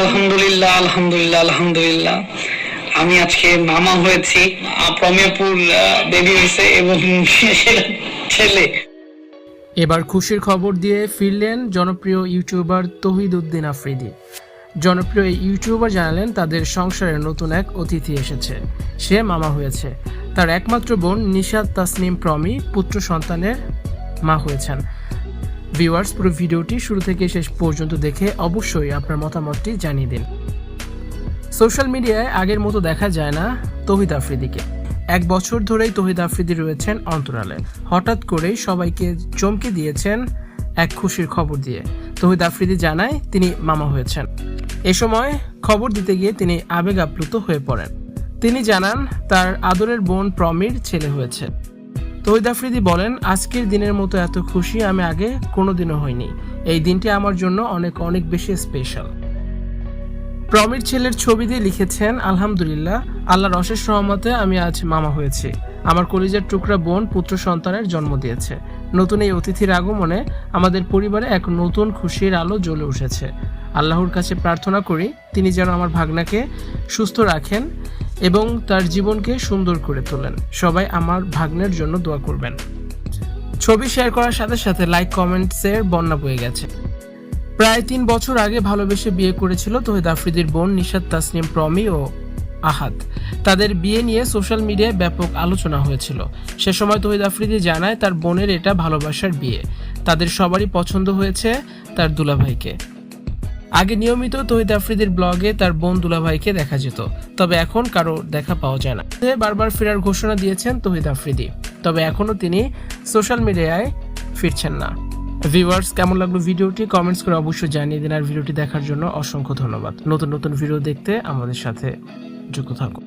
আলহামদুলিল্লাহ আলহামদুলিল্লাহ আলহামদুলিল্লাহ। আমি আজকে মামা হয়েছি প্রমেয়পুর বেবি হয়েছে এবং ছেলে। এবার খুশির খবর দিয়ে ফিরলেন জনপ্রিয় ইউটিউবার তহিদ উদ্দিন আফ্রিদি। জনপ্রিয় ইউটিউবার জানালেন তাদের সংসারে নতুন এক অতিথি এসেছে। সে মামা হয়েছে। তার একমাত্র বোন নিশাদ তাসনিম প্রমি, পুত্র সন্তানের মা হয়েছেন। ভিউয়ার্স পুরো ভিডিওটি শুরু থেকে শেষ পর্যন্ত দেখে অবশ্যই আপনার মতামতটি জানিয়ে দিন। সোশ্যাল মিডিয়ায় আগের মতো দেখা যায় না তহিদ আফ্রিদিকে। এক বছর ধরেই তহিদ আফ্রিদি রয়েছেন অন্তরালে। হঠাৎ করেই সবাইকে চমকে দিয়েছেন এক খুশির খবর দিয়ে। তহিদ আফ্রিদি জানায় তিনি মামা হয়েছেন। এ সময় খবর দিতে গিয়ে তিনি আবেগ আপ্লুত হয়ে পড়েন। তিনি জানান, তার আদরের বোন প্রমির ছেলে হয়েছে। তহিদ আফ্রিদি বলেন, আজকের দিনের মতো এত খুশি আমি আগে কোনোদিনও হইনি। এই দিনটি আমার জন্য অনেক অনেক বেশি স্পেশাল প্রমির ছেলের ছবি দিয়ে লিখেছেন, আলহামদুলিল্লাহ, আল্লাহর অশেষ রহমতে আমি আজ মামা হয়েছি। আমার কলিজার টুকরা বোন পুত্র সন্তানের জন্ম দিয়েছে। নতুন এই অতিথির আগমনে আমাদের পরিবারে এক নতুন খুশির আলো জ্বলে উঠেছে। আল্লাহর কাছে প্রার্থনা করি, তিনি যেন আমার ভাগনাকে সুস্থ রাখেন। এবং তার জীবনকে সুন্দর করে তোলেন। সবাই আমার ভাগ্নের জন্য দোয়া করবেন। ছবি শেয়ার করার সাথে সাথে লাইক কমেন্টসের বন্যা বয়ে গেছে। প্রায় তিন বছর আগে ভালোবেসে বিয়ে করেছিল তহিদ আফ্রিদির বোন নিশাদ তাসনিম, প্রমি ও আহাত। তাদের বিয়ে নিয়ে সোশ্যাল মিডিয়ায় ব্যাপক আলোচনা হয়েছিল। সে সময় তহিদ আফ্রিদি জানায়, তার বোনের এটা ভালোবাসার বিয়ে। তাদের সবারই পছন্দ হয়েছে তার দুলাভাইকে। আগে নিয়মিত তহিদ আফ্রিদির ব্লগে তার বোন দুলাভাইকে দেখা যেত, তবে এখন কারও দেখা পাওয়া যায় না। বারবার ফেরার ঘোষণা দিয়েছেন তহিদ আফ্রিদি, তবে এখনও তিনি সোশ্যাল মিডিয়ায় ফিরছেন না। ভিউয়ার্স, কেমন লাগল ভিডিওটি? কমেন্টস করে অবশ্যই জানিয়ে দিন, আর ভিডিওটি দেখার জন্য অসংখ্য ধন্যবাদ। নতুন নতুন ভিডিও দেখতে আমাদের সাথে যুক্ত থাকুন।